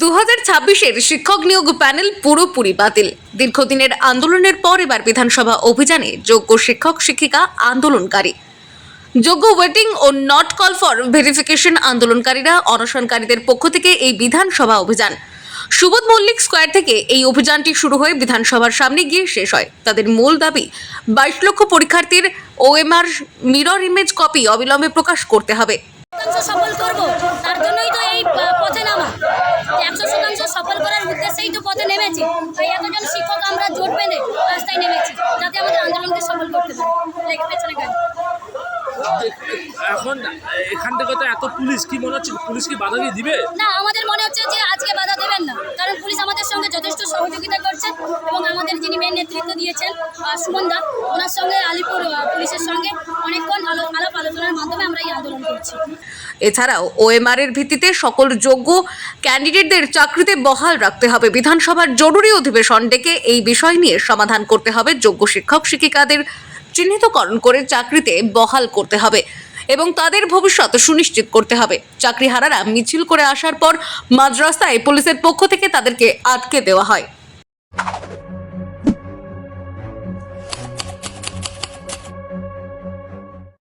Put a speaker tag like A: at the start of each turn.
A: দু হাজার ছাব্বিশের শিক্ষক নিয়োগ প্যানেল পুরোপুরি বাতিল। দীর্ঘদিনের আন্দোলনের পর এবার বিধানসভা অভিযানে যোগ্য শিক্ষক, শিক্ষিকা, আন্দোলনকারী। যোগ্য ওয়েটিং ও নট কল ফর ভেরিফিকেশন আন্দোলনকারীরা অনশনকারীদের পক্ষ থেকে এই বিধানসভা অভিযান। সুবোধ মল্লিক স্কোয়ার থেকে এই অভিযানটি শুরু হয়ে বিধানসভার সামনে গিয়ে শেষ হয়। তাদের মূল দাবি, বাইশ লক্ষ পরীক্ষার্থীর ওএমআর মিরর ইমেজ কপি অবিলম্বে প্রকাশ করতে হবে।
B: তার জন্যই তো এই উদ্দেশ্যেই তো পথে নেমেছি। তাই এতজন শিক্ষক আমরা জোট বেঁধে রাস্তায় নেমেছি যাতে আমাদের আন্দোলনকে সফল করতে পারি। পেছনে গাড়ি
C: এখন এখান থেকে তো এত পুলিশ কি মনে হচ্ছে পুলিশ কি বাধা দিয়ে দিবে?
B: না আমাদের মনে হচ্ছে যে আজকে বাধা দেবেন না কারণ পুলিশ আমাদের সঙ্গে যথেষ্ট সহযোগিতা করছে এবং আমাদের যিনি মেন নেতৃত্ব দিয়েছেন সুমন দা ওনার সঙ্গে আলিপুর আমরা এই আন্দোলন করছি।
A: এছাড়াও ওএমআর এর ভিত্তিতে সকল যোগ্য ক্যান্ডিডেটদের চাকরিতে বহাল রাখতে হবে। বিধানসভার জরুরি অধিবেশন ডেকে এই বিষয় নিয়ে সমাধান করতে হবে। যোগ্য শিক্ষক, শিক্ষিকাদের চিহ্নিতকরণ করে চাকরিতে বহাল করতে হবে এবং তাদের ভবিষ্যৎ সুনিশ্চিত করতে হবে। চাকরিহারারা মিছিল করে আসার পর মাঝ রাস্তায় পুলিশের পক্ষ থেকে তাদেরকে আটকে দেওয়া হয়।